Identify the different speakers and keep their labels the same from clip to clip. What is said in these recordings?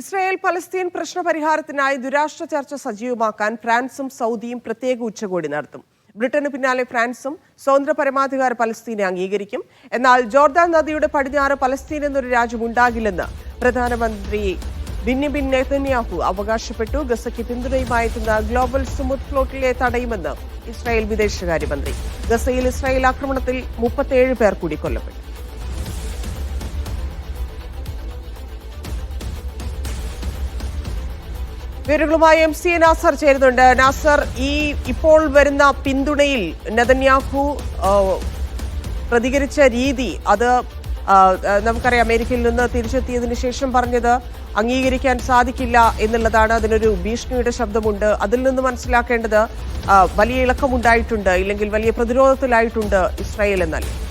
Speaker 1: Israel Palestine പ്രശ്ന പരിഹാരത്തിനായി ദുരാഷ്ട്ര ചർച്ച സജീവമാക്കാൻ ഫ്രാൻസും സൗദിയും പ്രത്യേക ഉച്ചകോടി നടത്തും. ബ്രിട്ടന് പിന്നാലെ ഫ്രാൻസും സ്വതന്ത്ര പരമാധികാര പലസ്തീനെ അംഗീകരിക്കും. എന്നാൽ ജോർദാൻ നദിയുടെ പടിഞ്ഞാറ് പലസ്തീൻ എന്നൊരു രാജ്യം ഉണ്ടാകില്ലെന്ന് പ്രധാനമന്ത്രി ബിന്നിബിൻ നെതന്യാഹു അവകാശപ്പെട്ടു. ഗസയ്ക്ക് പിന്തുണയുമായി എത്തുന്ന ഗ്ലോബൽ സുമുദ് ഫ്ലോട്ടിലെ തടയുമെന്ന് ഇസ്രായേൽ വിദേശകാര്യമന്ത്രി. ഗസയിൽ ഇസ്രായേൽ ആക്രമണത്തിൽ മുപ്പത്തേഴ് പേർ കൂടി കൊല്ലപ്പെട്ടു. വിവരങ്ങളുമായി എം സി നാസർ ചേരുന്നുണ്ട്. നാസർ ഈ ഇപ്പോൾ വരുന്ന പിന്തുണയിൽ നെതന്യാഹു പ്രതികരിച്ച രീതി അത് നമുക്കറിയാം അമേരിക്കയിൽ നിന്ന് തിരിച്ചെത്തിയതിനു ശേഷം പറഞ്ഞത് അംഗീകരിക്കാൻ സാധിക്കില്ല എന്നുള്ളതാണ്. അതിനൊരു ഭീഷണിയുടെ ശബ്ദമുണ്ട്. അതിൽ നിന്ന് മനസ്സിലാക്കേണ്ടത് വലിയ ഇളക്കമുണ്ടായിട്ടുണ്ട് ഇല്ലെങ്കിൽ വലിയ പ്രതിരോധത്തിലായിട്ടുണ്ട് ഇസ്രായേൽ എന്നല്ല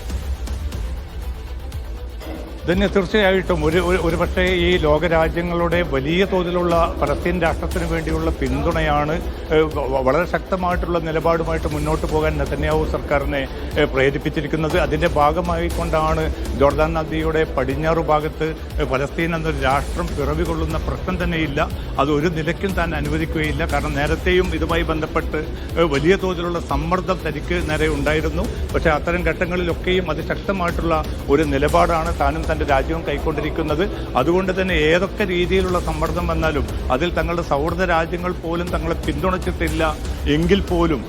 Speaker 2: തന്നെ തീർച്ചയായിട്ടും. ഒരു ഒരു- പക്ഷേ ഈ ലോകരാജ്യങ്ങളുടെ വലിയ തോതിലുള്ള പലസ്തീൻ രാഷ്ട്രത്തിന് വേണ്ടിയുള്ള പിന്തുണയാണ് വളരെ ശക്തമായിട്ടുള്ള നിലപാടുമായിട്ട് മുന്നോട്ട് പോകാൻ നെതന്യാവു സർക്കാരിനെ പ്രേരിപ്പിച്ചിരിക്കുന്നത്. അതിന്റെ ഭാഗമായി കൊണ്ടാണ് ജോർദാൻ നദിയുടെ പടിഞ്ഞാറ് ഭാഗത്ത് പലസ്തീൻ എന്നൊരു രാഷ്ട്രം പിറവി കൊള്ളുന്ന പ്രശ്നം തന്നെയില്ല. അത് ഒരു നിലയ്ക്കും താൻ അനുവദിക്കുകയില്ല. കാരണം നേരത്തെയും ഇതുമായി ബന്ധപ്പെട്ട് വലിയ തോതിലുള്ള സമ്മർദ്ദം തനിക്ക് നേരെ ഉണ്ടായിരുന്നു. പക്ഷേ അത്തരം ഘട്ടങ്ങളിലൊക്കെയും അതിശക്തമായിട്ടുള്ള ഒരു നിലപാടാണ് താനും തന്റെ രാജ്യവും കൈക്കൊണ്ടിരിക്കുന്നത്. അതുകൊണ്ട് തന്നെ ഏതൊക്കെ രീതിയിലുള്ള സമ്മർദ്ദം വന്നാലും അതിൽ തങ്ങളുടെ സൗഹൃദ രാജ്യങ്ങൾ പോലും തങ്ങളെ പിന്തുണച്ചിട്ടില്ല. എങ്കിൽ പോലും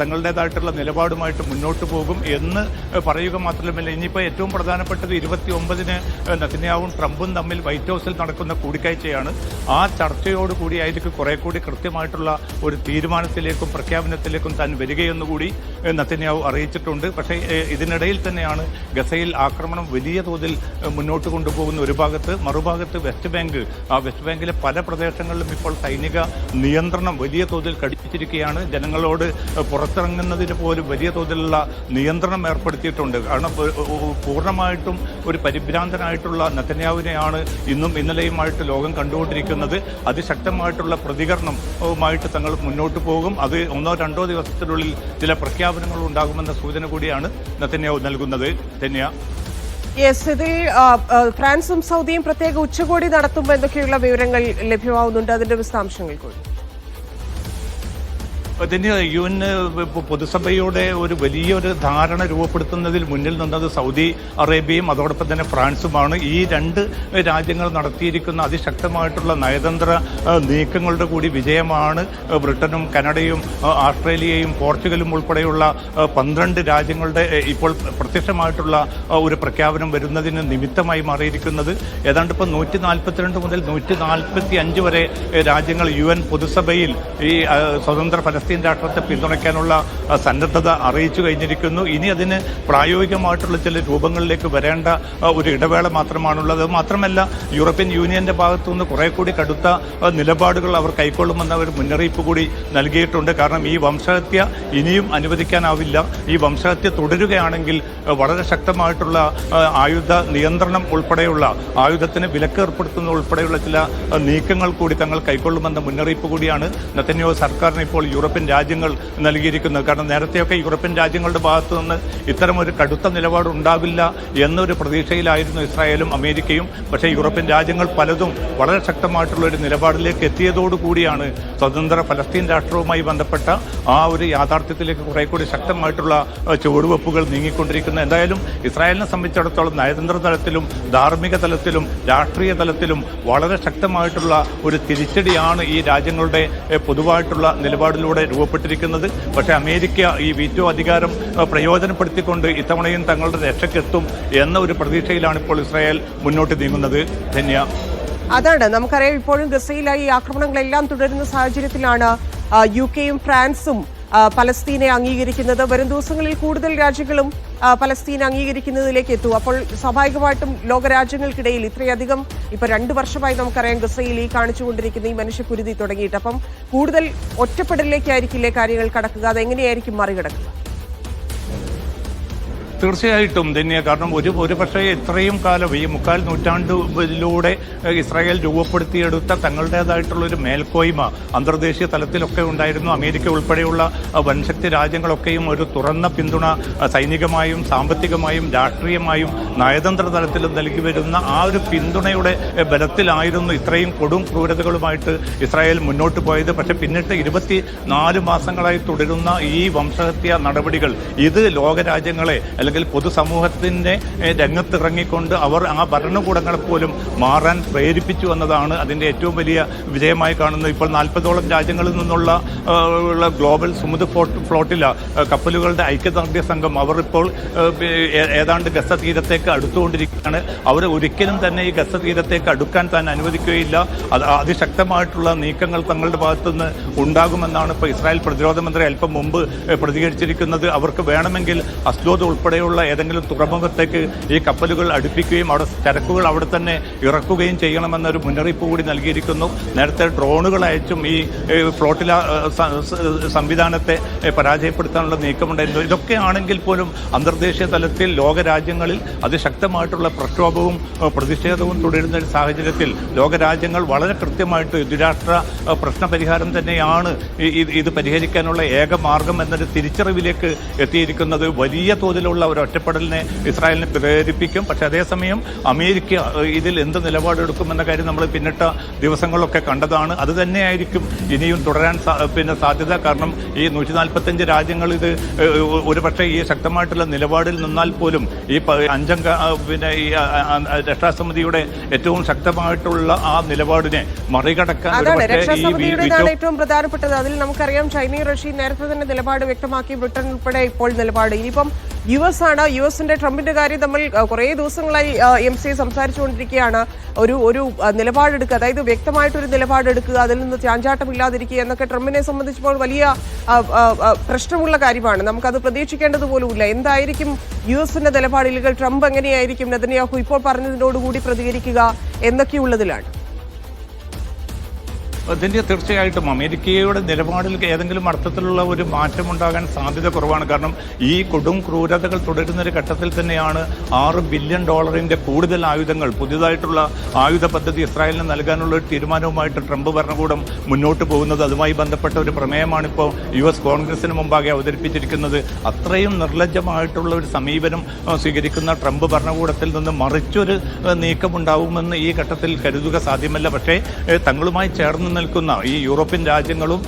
Speaker 2: തങ്ങളുടേതായിട്ടുള്ള നിലപാടുമായിട്ട് മുന്നോട്ട് പോകും എന്ന് പറയുക മാത്രമല്ല ഇനിയിപ്പോൾ ഏറ്റവും പ്രധാനപ്പെട്ടത് ഇരുപത്തി ഒമ്പതിന് നത്തിന്യാവും ട്രംപും തമ്മിൽ വൈറ്റ് ഹൗസിൽ നടക്കുന്ന കൂടിക്കാഴ്ചയാണ്. ആ ചർച്ചയോടുകൂടി ആയിരിക്കും കുറെ കൂടി കൃത്യമായിട്ടുള്ള ഒരു തീരുമാനത്തിലേക്കും പ്രഖ്യാപനത്തിലേക്കും താൻ വരികയെന്നുകൂടി നത്തന്യാവ് അറിയിച്ചിട്ടുണ്ട്. പക്ഷേ ഇതിനിടയിൽ തന്നെയാണ് ഗസയിൽ ആക്രമണം വലിയ തോതിൽ മുന്നോട്ട് കൊണ്ടുപോകുന്ന ഒരു ഭാഗത്ത്. മറുഭാഗത്ത് വെസ്റ്റ് ബാങ്ക് ആ വെസ്റ്റ് ബാങ്കിലെ പല പ്രദേശങ്ങളിലും ഇപ്പോൾ സൈനിക നിയന്ത്രണം വലിയ തോതിൽ കടിച്ചിരിക്കുകയാണ് ജനങ്ങളോട് പുറത്തിറങ്ങുന്നതിന് പോലും വലിയ തോതിലുള്ള നിയന്ത്രണം ഏർപ്പെടുത്തിയിട്ടുണ്ട്. കാരണം പൂർണമായിട്ടും ഒരു പരിഭ്രാന്തനായിട്ടുള്ള നത്തന്യാവിനെയാണ് ഇന്നും ഇന്നലെയുമായിട്ട് ലോകം കണ്ടുകൊണ്ടിരിക്കുന്നത്. അതിശക്തമായിട്ടുള്ള പ്രതികരണവുമായിട്ട് തങ്ങൾ മുന്നോട്ട് പോകും. അത് ഒന്നോ രണ്ടോ ദിവസത്തിനുള്ളിൽ ചില പ്രഖ്യാപനങ്ങൾ ഉണ്ടാകുമെന്ന സൂചന കൂടിയാണ് നത്തന്യാവ് നൽകുന്നത്. ധന്യ.
Speaker 1: യെസ് ഇതിൽ ഫ്രാൻസും സൗദിയും പ്രത്യേക ഉച്ചകോടി നടത്തുമ്പോൾ എന്തൊക്കെയുള്ള വിവരങ്ങൾ ലഭ്യമാവുന്നുണ്ട്. അതിന്റെ വിശദാംശങ്ങൾ കൂടി.
Speaker 2: ധന്യ യു എൻ പൊതുസഭയുടെ ഒരു വലിയൊരു ധാരണ രൂപപ്പെടുത്തുന്നതിൽ മുന്നിൽ നിന്നത് സൗദി അറേബ്യയും അതോടൊപ്പം തന്നെ ഫ്രാൻസുമാണ്. ഈ രണ്ട് രാജ്യങ്ങൾ നടത്തിയിരിക്കുന്ന അതിശക്തമായിട്ടുള്ള നയതന്ത്ര നീക്കങ്ങളുടെ കൂടി വിജയമാണ് ബ്രിട്ടനും കനഡയും ആസ്ട്രേലിയയും പോർച്ചുഗലും ഉൾപ്പെടെയുള്ള പന്ത്രണ്ട് രാജ്യങ്ങളുടെ ഇപ്പോൾ പ്രത്യക്ഷമായിട്ടുള്ള ഒരു പ്രഖ്യാപനം വരുന്നതിന് നിമിത്തമായി മാറിയിരിക്കുന്നത്. ഏതാണ്ട് ഇപ്പോൾ നൂറ്റി നാൽപ്പത്തിരണ്ട് മുതൽ നൂറ്റി നാൽപ്പത്തി അഞ്ച് വരെ രാജ്യങ്ങൾ യു എൻ പൊതുസഭയിൽ ഈ സ്വതന്ത്ര ഫലസ്തീൻ രാഷ്ട്രത്തെ പിന്തുണയ്ക്കാനുള്ള സന്നദ്ധത അറിയിച്ചു കഴിഞ്ഞിരിക്കുന്നു. ഇനി അതിന് പ്രായോഗികമായിട്ടുള്ള ചില രൂപങ്ങളിലേക്ക് വരേണ്ട ഒരു ഇടവേള മാത്രമാണുള്ളത്. മാത്രമല്ല യൂറോപ്യൻ യൂണിയന്റെ ഭാഗത്തു നിന്ന് കുറെ കൂടി കടുത്ത നിലപാടുകൾ അവർ കൈക്കൊള്ളുമെന്ന ഒരു മുന്നറിയിപ്പ് കൂടി നൽകിയിട്ടുണ്ട്. കാരണം ഈ വംശഹത്യ ഇനിയും അനുവദിക്കാനാവില്ല. ഈ വംശഹത്യ തുടരുകയാണെങ്കിൽ വളരെ ശക്തമായിട്ടുള്ള ആയുധ നിയന്ത്രണം ഉൾപ്പെടെയുള്ള ആയുധത്തിന് വിലക്ക് ഏർപ്പെടുത്തുന്ന ഉൾപ്പെടെയുള്ള ചില നീക്കങ്ങൾ കൂടി തങ്ങൾ കൈക്കൊള്ളുമെന്ന മുന്നറിയിപ്പ് കൂടിയാണ്. നെതന്യാഹു സർക്കാരിന് ഇപ്പോൾ യൂറോപ്യൻ രാജ്യങ്ങൾ നൽകിയിരിക്കുന്നത് കാരണം നേരത്തെയൊക്കെ യൂറോപ്യൻ രാജ്യങ്ങളുടെ ഭാഗത്തു നിന്ന് ഇത്തരം ഒരു കടുത്ത നിലപാട് ഉണ്ടാവില്ല എന്നൊരു പ്രതീക്ഷയിലായിരുന്നു ഇസ്രായേലും അമേരിക്കയും. പക്ഷേ യൂറോപ്യൻ രാജ്യങ്ങൾ പലതും വളരെ ശക്തമായിട്ടുള്ള ഒരു നിലപാടിലേക്ക് എത്തിയതോടുകൂടിയാണ് സ്വതന്ത്ര ഫലസ്തീൻ രാഷ്ട്രവുമായി ബന്ധപ്പെട്ട ആ ഒരു യാഥാർത്ഥ്യത്തിലേക്ക് കുറെ കൂടി ശക്തമായിട്ടുള്ള ചുവടുവെപ്പുകൾ നീങ്ങിക്കൊണ്ടിരിക്കുന്നത്. എന്തായാലും ഇസ്രായേലിനെ സംബന്ധിച്ചിടത്തോളം നയതന്ത്ര തലത്തിലും ധാർമ്മിക തലത്തിലും രാഷ്ട്രീയ തലത്തിലും വളരെ ശക്തമായിട്ടുള്ള ഒരു തിരിച്ചടിയാണ് ഈ രാജ്യങ്ങളുടെ പൊതുവായിട്ടുള്ള നിലപാടിലൂടെ രൂപപ്പെട്ടിരിക്കുന്നത്. പക്ഷേ അമേരിക്ക ഈ വീറ്റോ അധികാരം പ്രയോജനപ്പെടുത്തിക്കൊണ്ട് ഇത്തവണയും തങ്ങളുടെ രക്ഷയ്ക്കെത്തും എന്ന ഒരു പ്രതീക്ഷയിലാണ് ഇപ്പോൾ ഇസ്രായേൽ മുന്നോട്ട് നീങ്ങുന്നത്. ധന്യ.
Speaker 1: അതാണ്. നമുക്കറിയാം ഇപ്പോഴും ഗസയിലായി ആക്രമണങ്ങളെല്ലാം തുടരുന്ന സാഹചര്യത്തിലാണ് യു കെയും ഫ്രാൻസും പലസ്തീനെ അംഗീകരിക്കുന്നത് വരും ദിവസങ്ങളിൽ കൂടുതൽ രാജ്യങ്ങളും പലസ്തീൻ അംഗീകരിക്കുന്നതിലേക്ക് എത്തും. അപ്പോൾ സ്വാഭാവികമായിട്ടും ലോകരാജ്യങ്ങൾക്കിടയിൽ ഇത്രയധികം ഇപ്പൊ രണ്ടു വർഷമായി നമുക്കറിയാം ഗസയിൽ ഈ കാണിച്ചുകൊണ്ടിരിക്കുന്ന ഈ മനുഷ്യക്കുരുതി തുടങ്ങിയിട്ട്. അപ്പം കൂടുതൽ ഒറ്റപ്പെടലിലേക്കായിരിക്കില്ലേ കാര്യങ്ങൾ കടക്കുക? അതെങ്ങനെയായിരിക്കും മറികടക്കുക?
Speaker 2: തീർച്ചയായിട്ടും തന്നെ കാരണം ഒരു ഒരു പക്ഷേ ഇത്രയും കാലം ഈ മുക്കാൽ നൂറ്റാണ്ടിലൂടെ ഇസ്രായേൽ രൂപപ്പെടുത്തിയെടുത്ത തങ്ങളുടേതായിട്ടുള്ള ഒരു മേൽക്കോയ്മ അന്തർദേശീയ തലത്തിലൊക്കെ ഉണ്ടായിരുന്നു. അമേരിക്ക ഉൾപ്പെടെയുള്ള വൻശക്തി രാജ്യങ്ങളൊക്കെയും ഒരു തുറന്ന പിന്തുണ സൈനികമായും സാമ്പത്തികമായും രാഷ്ട്രീയമായും നയതന്ത്ര തലത്തിലും നൽകി വരുന്ന ആ ഒരു പിന്തുണയുടെ ബലത്തിലായിരുന്നു ഇത്രയും കൊടും ക്രൂരതകളുമായിട്ട് ഇസ്രായേൽ മുന്നോട്ട് പോയത്. പക്ഷേ പിന്നിട്ട് ഇരുപത്തി നാല് മാസങ്ങളായി തുടരുന്ന ഈ വംശഹത്യ നടപടികൾ ഇത് ലോകരാജ്യങ്ങളെ അല്ലെങ്കിൽ പൊതുസമൂഹത്തിന്റെ പൊതുസമൂഹത്തിന്റെ രംഗത്തിറങ്ങിക്കൊണ്ട് അവർ ആ ഭരണകൂടങ്ങളെ പോലും മാറാൻ പ്രേരിപ്പിച്ചു എന്നതാണ് അതിന്റെ ഏറ്റവും വലിയ വിജയമായി കാണുന്നത്. ഇപ്പോൾ നാൽപ്പതോളം രാജ്യങ്ങളിൽ നിന്നുള്ള ഗ്ലോബൽ സുമുദ് ഫ്ലോട്ട് ഫ്ലോട്ടില കപ്പലുകളുടെ ഐക്യദാർഢ്യ സംഘം അവർ ഇപ്പോൾ ഏതാണ്ട് ഗസ തീരത്തേക്ക് അടുത്തുകൊണ്ടിരിക്കുകയാണ്. അവർ ഒരിക്കലും തന്നെ ഈ ഗസ തീരത്തേക്ക് അടുക്കാൻ താൻ അനുവദിക്കുകയില്ല. അത് അതിശക്തമായിട്ടുള്ള നീക്കങ്ങൾ തങ്ങളുടെ ഭാഗത്തുനിന്ന് ഉണ്ടാകുമെന്നാണ് ഇപ്പോൾ ഇസ്രായേൽ പ്രതിരോധ മന്ത്രി അല്പം മുമ്പ് പ്രതികരിച്ചിരിക്കുന്നത്. അവർക്ക് വേണമെങ്കിൽ അസ്ലോദ് ഉൾപ്പെടെയുള്ള ഏതെങ്കിലും തുറമുഖത്തേക്ക് ഈ കപ്പലുകൾ അടുപ്പിക്കുകയും അവിടെ ചരക്കുകൾ അവിടെ തന്നെ ഇറക്കുകയും ചെയ്യണമെന്നൊരു മുന്നറിയിപ്പ് കൂടി നൽകിയിരിക്കുന്നു. നേരത്തെ ഡ്രോണുകൾ അയച്ചും ഈ ഫ്ലോട്ടില സംവിധാനത്തെ പരാജയപ്പെടുത്താനുള്ള നീക്കമുണ്ടായിരുന്നു. ഇതൊക്കെ ആണെങ്കിൽ പോലും അന്തർദേശീയ തലത്തിൽ ലോകരാജ്യങ്ങളിൽ അതിശക്തമായിട്ടുള്ള പ്രക്ഷോഭവും പ്രതിഷേധവും തുടരുന്ന ഒരു സാഹചര്യത്തിൽ ലോകരാജ്യങ്ങൾ വളരെ കൃത്യമായിട്ട് ദ്വിരാഷ്ട്ര പ്രശ്ന പരിഹാരം തന്നെയാണ് ഇത് പരിഹരിക്കാനുള്ള ഏക മാർഗം എന്നൊരു തിരിച്ചറിവിലേക്ക് എത്തിയിരിക്കുന്നത്. വലിയ തോതിലുള്ള ഒരു ഒറ്റപ്പെടലിനെ ഇസ്രായേലിനെ പ്രേരിപ്പിക്കും. പക്ഷേ അതേസമയം അമേരിക്ക ഇതിൽ എന്ത് നിലപാടെടുക്കുമെന്ന കാര്യം നമ്മൾ പിന്നിട്ട ദിവസങ്ങളൊക്കെ കണ്ടതാണ്. അത് തന്നെയായിരിക്കും ഇനിയും തുടരാൻ പിന്നെ സാധ്യത. കാരണം ഈ നൂറ്റി നാൽപ്പത്തഞ്ച് രാജ്യങ്ങൾ ഇത് ഒരുപക്ഷെ ഈ ശക്തമായിട്ടുള്ള നിലപാടിൽ നിന്നാൽ പോലും ഈ അഞ്ചംഗ പിന്നെ ഈ രക്ഷാസമിതിയുടെ ഏറ്റവും ശക്തമായിട്ടുള്ള ആ നിലപാടിനെ മറികടക്കാൻ
Speaker 1: രക്ഷാസമിതിയുടേതാണ് ഏറ്റവും പ്രധാനപ്പെട്ടത്. അതിൽ നമുക്കറിയാം ചൈനയും റഷ്യയും നേരത്തെ തന്നെ നിലപാട് വ്യക്തമാക്കി ബ്രിട്ടൻ ഉൾപ്പെടെ ഇപ്പോൾ നിലപാട്. ഇനിയിപ്പം യു എസ് ആണ്. യു എസിന്റെ ട്രംപിന്റെ കാര്യം നമ്മൾ കുറെ ദിവസങ്ങളായി എം സി സംസാരിച്ചുകൊണ്ടിരിക്കുകയാണ്. ഒരു ഒരു നിലപാടെടുക്കുക. അതായത് വ്യക്തമായിട്ടൊരു നിലപാടെടുക്കുക അതിൽ നിന്ന് ചാഞ്ചാട്ടമില്ലാതിരിക്കുക എന്നൊക്കെ ട്രംപിനെ സംബന്ധിച്ചപ്പോൾ വലിയ പ്രശ്നമുള്ള കാര്യമാണ്. നമുക്കത് പ്രതീക്ഷിക്കേണ്ടത് പോലുമില്ല. എന്തായിരിക്കും യു എസിന്റെ നിലപാടിലുകൾ? ട്രംപ് എങ്ങനെയായിരിക്കും? നെതന്യാഹു ഇപ്പോൾ പറഞ്ഞതിനോടുകൂടി പ്രതികരിക്കുക എന്നൊക്കെയുള്ളതിലാണ്.
Speaker 2: അതിന്റെ തീർച്ചയായിട്ടും അമേരിക്കയുടെ നിലപാടിൽ ഏതെങ്കിലും അർത്ഥത്തിലുള്ള ഒരു മാറ്റം ഉണ്ടാകാൻ സാധ്യത കുറവാണ്. കാരണം ഈ കൊടും ക്രൂരതകൾ തുടരുന്ന ഒരു ഘട്ടത്തിൽ തന്നെയാണ് ആറ് ബില്യൺ ഡോളറിന്റെ കൂടുതൽ ആയുധങ്ങൾ പുതിയതായിട്ടുള്ള ആയുധ പദ്ധതി ഇസ്രായേലിന് നൽകാനുള്ള ഒരു തീരുമാനവുമായിട്ട് ട്രംപ് ഭരണകൂടം മുന്നോട്ട് പോകുന്നത്. അതുമായി ബന്ധപ്പെട്ട ഒരു പ്രമേയമാണ് ഇപ്പോൾ യു എസ് കോൺഗ്രസിന് മുമ്പാകെ അവതരിപ്പിച്ചിരിക്കുന്നത്. അത്രയും നിർലജ്ജമായിട്ടുള്ള ഒരു സമീപനം സ്വീകരിക്കുന്ന ട്രംപ് ഭരണകൂടത്തിൽ നിന്ന് മറിച്ചൊരു നീക്കമുണ്ടാവുമെന്ന് ഈ ഘട്ടത്തിൽ കരുതുക സാധ്യമല്ല. പക്ഷേ തങ്ങളുമായി ചേർന്ന് നിൽക്കുന്ന ഈ യൂറോപ്യൻ രാജ്യങ്ങളും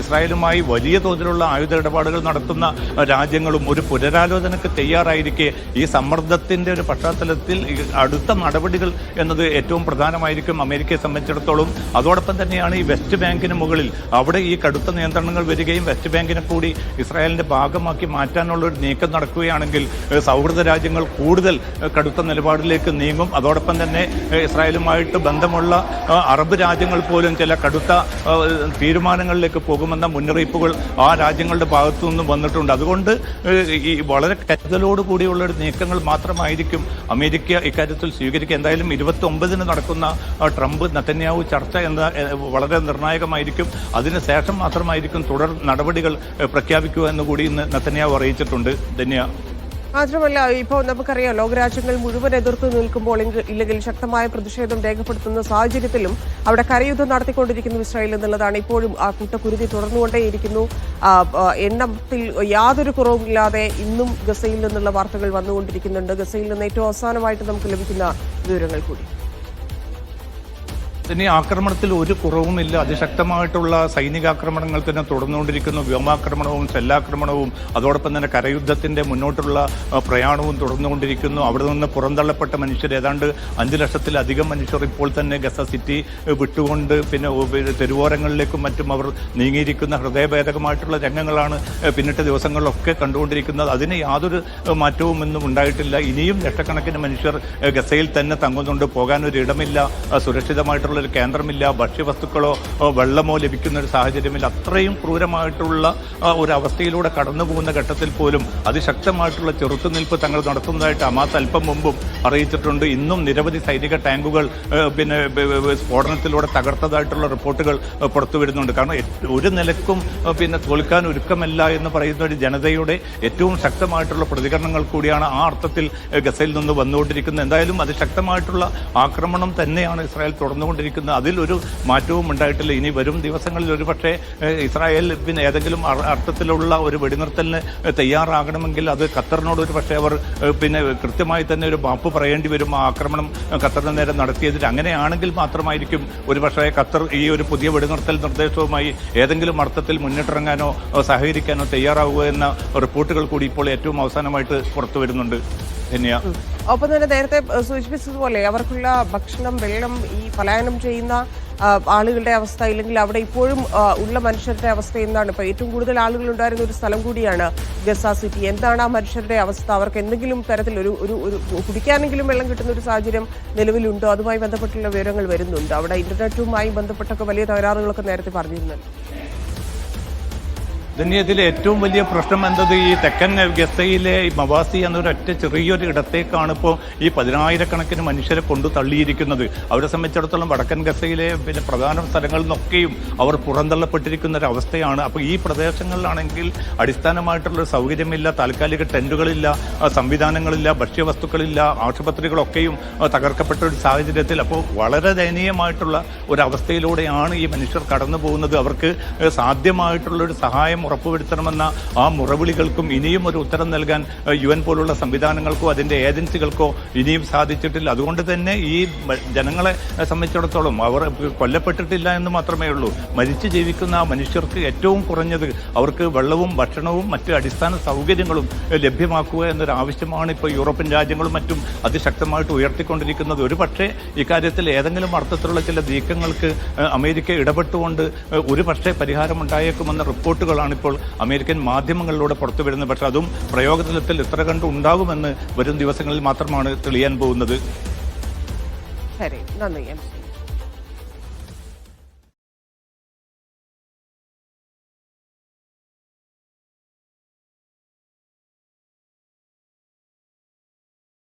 Speaker 2: ഇസ്രായേലുമായി വലിയ തോതിലുള്ള ആയുധ ഇടപാടുകൾ നടത്തുന്ന രാജ്യങ്ങളും ഒരു പുനരാലോചനക്ക് തയ്യാറായിരിക്കെ. ഈ സമ്മർദ്ദത്തിന്റെ ഒരു പശ്ചാത്തലത്തിൽ അടുത്ത നടപടികൾ എന്നത് ഏറ്റവും പ്രധാനമായിരിക്കും അമേരിക്കയെ സംബന്ധിച്ചിടത്തോളം. അതോടൊപ്പം തന്നെയാണ് ഈ വെസ്റ്റ് ബാങ്കിന് മുകളിൽ അവിടെ ഈ കടുത്ത നിയന്ത്രണങ്ങൾ വരികയും വെസ്റ്റ് ബാങ്കിനെ കൂടി ഇസ്രായേലിന്റെ ഭാഗമാക്കി മാറ്റാനുള്ള ഒരു നീക്കം നടക്കുകയാണെങ്കിൽ സൗഹൃദ രാജ്യങ്ങൾ കൂടുതൽ കടുത്ത നിലപാടിലേക്ക് നീങ്ങും. അതോടൊപ്പം തന്നെ ഇസ്രായേലുമായിട്ട് ബന്ധമുള്ള അറബ് രാജ്യങ്ങൾ പോലും ചില കടുത്ത തീരുമാനങ്ങളിലേക്ക് പോകുമെന്ന മുന്നറിയിപ്പുകൾ ആ രാജ്യങ്ങളുടെ ഭാഗത്തു നിന്നും വന്നിട്ടുണ്ട്. അതുകൊണ്ട് ഈ വളരെ കരുതലോട് കൂടിയുള്ള ഒരു നീക്കങ്ങൾ മാത്രമായിരിക്കും അമേരിക്ക ഇക്കാര്യത്തിൽ സ്വീകരിക്കുക. എന്തായാലും ഇരുപത്തി ഒമ്പതിന് നടക്കുന്ന ട്രംപ് നത്തന്യാവു ചർച്ച എന്ന വളരെ നിർണായകമായിരിക്കും. അതിനുശേഷം മാത്രമായിരിക്കും തുടർ നടപടികൾ പ്രഖ്യാപിക്കുക എന്ന് കൂടി ഇന്ന് നത്തന്യാവു അറിയിച്ചിട്ടുണ്ട്. ധന്യ
Speaker 1: മാത്രമല്ല ഇപ്പോൾ നമുക്കറിയാം ലോകരാജ്യങ്ങൾ മുഴുവൻ എതിർത്ത് നിൽക്കുമ്പോൾ ഇല്ലെങ്കിൽ ശക്തമായ പ്രതിഷേധം രേഖപ്പെടുത്തുന്ന സാഹചര്യത്തിലും അവിടെ കരയുദ്ധം നടത്തിക്കൊണ്ടിരിക്കുന്നു ഇസ്രായേൽ എന്നുള്ളതാണ് ഇപ്പോഴും ആ കൂട്ടക്കുരുതി തുടർന്നുകൊണ്ടേയിരിക്കുന്നു. എണ്ണത്തിൽ യാതൊരു കുറവുമില്ലാതെ ഇന്നും ഗസയിൽ നിന്നുള്ള വാർത്തകൾ വന്നുകൊണ്ടിരിക്കുന്നുണ്ട്. ഗസയിൽ നിന്ന് ഏറ്റവും അവസാനമായിട്ട് നമുക്ക് ലഭിക്കുന്ന വിവരങ്ങൾ കൂടി.
Speaker 2: ഇനി ആക്രമണത്തിൽ ഒരു കുറവുമില്ല അതിശക്തമായിട്ടുള്ള സൈനികാക്രമണങ്ങൾ തന്നെ തുടർന്നുകൊണ്ടിരിക്കുന്നു. വ്യോമാക്രമണവും ഷെല്ലാക്രമണവും അതോടൊപ്പം തന്നെ കരയുദ്ധത്തിന്റെ മുന്നോട്ടുള്ള പ്രയാണവും തുടർന്നുകൊണ്ടിരിക്കുന്നു. അവിടെ നിന്ന് പുറന്തള്ളപ്പെട്ട മനുഷ്യർ ഏതാണ്ട് അഞ്ച് ലക്ഷത്തിലധികം മനുഷ്യർ ഇപ്പോൾ തന്നെ ഗസ സിറ്റി വിട്ടുകൊണ്ട് പിന്നെ തെരുവോരങ്ങളിലേക്കും മറ്റും അവർ നീങ്ങിയിരിക്കുന്ന ഹൃദയഭേദകമായിട്ടുള്ള രംഗങ്ങളാണ് പിന്നിട്ട ദിവസങ്ങളിലൊക്കെ കണ്ടുകൊണ്ടിരിക്കുന്നത്. അതിന് യാതൊരു മാറ്റവും ഇന്നും ഉണ്ടായിട്ടില്ല. ഇനിയും ലക്ഷക്കണക്കിന് മനുഷ്യർ ഗസയിൽ തന്നെ തങ്ങുന്നുണ്ട്. പോകാൻ ഒരു ഇടമില്ല സുരക്ഷിതമായിട്ടുള്ള ഒരു കേന്ദ്രമില്ല ഭക്ഷ്യവസ്തുക്കളോ വെള്ളമോ ലഭിക്കുന്ന ഒരു സാഹചര്യമില്ല. അത്രയും ക്രൂരമായിട്ടുള്ള ഒരു അവസ്ഥയിലൂടെ കടന്നു പോകുന്ന ഘട്ടത്തിൽ പോലും അതിശക്തമായിട്ടുള്ള ചെറുത്തുനിൽപ്പ് തങ്ങൾ നടത്തുന്നതായിട്ട് അമാസ് അല്പം മുമ്പും അറിയിച്ചിട്ടുണ്ട്. ഇന്നും നിരവധി സൈനിക ടാങ്കുകൾ പിന്നെ സ്ഫോടനത്തിലൂടെ തകർത്തതായിട്ടുള്ള റിപ്പോർട്ടുകൾ പുറത്തു വരുന്നുണ്ട്. കാരണം ഒരു നിലക്കും പിന്നെ തോൽക്കാൻ ഒരുക്കമല്ല എന്ന് പറയുന്ന ഒരു ജനതയുടെ ഏറ്റവും ശക്തമായിട്ടുള്ള പ്രതികരണങ്ങൾ കൂടിയാണ് ആ അർത്ഥത്തിൽ ഗസയിൽ നിന്ന് വന്നുകൊണ്ടിരിക്കുന്നത്. എന്തായാലും അതിശക്തമായിട്ടുള്ള ആക്രമണം തന്നെയാണ് ഇസ്രായേൽ തുടർന്നുകൊണ്ടിരിക്കുന്നത്. അതിൽ അതിലൊരു മാറ്റവും ഉണ്ടായിട്ടില്ല. ഇനി വരും ദിവസങ്ങളിൽ ഒരുപക്ഷെ പക്ഷേ ഇസ്രായേൽ പിന്നെ ഏതെങ്കിലും അർത്ഥത്തിലുള്ള ഒരു വെടിനിർത്തലിന് തയ്യാറാകണമെങ്കിൽ അത് ഖത്തറിനോട് ഒരു പക്ഷേ അവർ പിന്നെ കൃത്യമായി തന്നെ ഒരു മാപ്പ് പറയേണ്ടി വരും. ആ ആക്രമണം ഖത്തറിന് നേരെ നടത്തിയതിൽ അങ്ങനെയാണെങ്കിൽ മാത്രമായിരിക്കും ഒരു പക്ഷേ ഖത്തർ ഈ ഒരു പുതിയ വെടിനിർത്തൽ നിർദ്ദേശവുമായി ഏതെങ്കിലും അർത്ഥത്തിൽ മുന്നിട്ടിറങ്ങാനോ സഹകരിക്കാനോ തയ്യാറാവുക എന്ന റിപ്പോർട്ടുകൾ കൂടി ഇപ്പോൾ ഏറ്റവും അവസാനമായിട്ട് പുറത്തു വരുന്നുണ്ട്. ധന്യ
Speaker 1: ഒപ്പം തന്നെ നേരത്തെ സൂചിപ്പിച്ചതുപോലെ അവർക്കുള്ള ഭക്ഷണം വെള്ളം ഈ പലായനം ചെയ്യുന്ന ആളുകളുടെ അവസ്ഥ ഇല്ലെങ്കിൽ അവിടെ ഇപ്പോഴും ഉള്ള മനുഷ്യരുടെ അവസ്ഥ എന്താണ്? ഇപ്പൊ ഏറ്റവും കൂടുതൽ ആളുകൾ ഉണ്ടായിരുന്ന ഒരു സ്ഥലം കൂടിയാണ് ഗസ സിറ്റി. എന്താണ് ആ മനുഷ്യരുടെ അവസ്ഥ? അവർക്ക് എന്തെങ്കിലും തരത്തിൽ ഒരു ഒരു കുടിക്കാനെങ്കിലും വെള്ളം കിട്ടുന്ന ഒരു സാഹചര്യം നിലവിലുണ്ടോ? അതുമായി ബന്ധപ്പെട്ടുള്ള വിവരങ്ങൾ വരുന്നുണ്ട്. അവിടെ ഇന്റർനെറ്റുമായി ബന്ധപ്പെട്ടൊക്കെ വലിയ തകരാറുകളൊക്കെ നേരത്തെ പറഞ്ഞിരുന്നല്ലോ
Speaker 2: ധന്യത്തിലെ ഏറ്റവും വലിയ പ്രശ്നം എന്തത് ഈ തെക്കൻ ഗസയിലെ മവാസി എന്നൊരൊറ്റ ചെറിയൊരു ഇടത്തേക്കാണ് ഇപ്പോൾ ഈ പതിനായിരക്കണക്കിന് മനുഷ്യരെ കൊണ്ട് തള്ളിയിരിക്കുന്നത്. അവരെ സംബന്ധിച്ചിടത്തോളം വടക്കൻ ഗസയിലെ പിന്നെ പ്രധാന സ്ഥലങ്ങളിൽ നിന്നൊക്കെയും അവർ പുറന്തള്ളപ്പെട്ടിരിക്കുന്ന ഒരു അവസ്ഥയാണ് അപ്പോൾ ഈ പ്രദേശങ്ങളിലാണെങ്കിൽ അടിസ്ഥാനമായിട്ടുള്ള സൗകര്യമില്ല താൽക്കാലിക ടെന്റുകളില്ല സംവിധാനങ്ങളില്ല ഭക്ഷ്യവസ്തുക്കളില്ല ആശുപത്രികളൊക്കെയും തകർക്കപ്പെട്ട ഒരു സാഹചര്യത്തിൽ അപ്പോൾ വളരെ ദയനീയമായിട്ടുള്ള ഒരു അവസ്ഥയിലൂടെയാണ് ഈ മനുഷ്യർ കടന്നു പോകുന്നത് അവർക്ക് സാധ്യമായിട്ടുള്ള ഒരു സഹായം ഉറപ്പുവരുത്തണമെന്ന ആ മുറവിളികൾക്കും ഇനിയും ഒരു ഉത്തരം നൽകാൻ യു എൻ പോലുള്ള സംവിധാനങ്ങൾക്കോ അതിന്റെ ഏജൻസികൾക്കോ ഇനിയും സാധിച്ചിട്ടില്ല. അതുകൊണ്ട് തന്നെ ഈ ജനങ്ങളെ സംബന്ധിച്ചിടത്തോളം അവർ കൊല്ലപ്പെട്ടിട്ടില്ല എന്ന് മാത്രമേ ഉള്ളൂ. മരിച്ചു ജീവിക്കുന്ന ആ മനുഷ്യർക്ക് ഏറ്റവും കുറഞ്ഞത് അവർക്ക് വെള്ളവും ഭക്ഷണവും മറ്റ് അടിസ്ഥാന സൗകര്യങ്ങളും ലഭ്യമാക്കുക എന്നൊരു ആവശ്യമാണ് ഇപ്പോൾ യൂറോപ്യൻ രാജ്യങ്ങളും മറ്റും അതിശക്തമായിട്ട് ഉയർത്തിക്കൊണ്ടിരിക്കുന്നത്. ഒരു പക്ഷേ ഇക്കാര്യത്തിൽ ഏതെങ്കിലും അർത്ഥത്തിലുള്ള ചില നീക്കങ്ങൾക്ക് അമേരിക്ക ഇടപെട്ടുകൊണ്ട് ഒരു പക്ഷേ പരിഹാരമുണ്ടായേക്കുമെന്ന റിപ്പോർട്ടുകളാണ് ഇപ്പോൾ അമേരിക്കൻ മാധ്യമങ്ങളിലൂടെ പുറത്തു വരുന്നത് പക്ഷെ അതും പ്രയോഗതലത്തിൽ എത്ര കണ്ട് ഉണ്ടാകുമെന്ന് വരും ദിവസങ്ങളിൽ മാത്രമാണ് തെളിയാൻ പോകുന്നത്.
Speaker 1: ശരി നന്ദി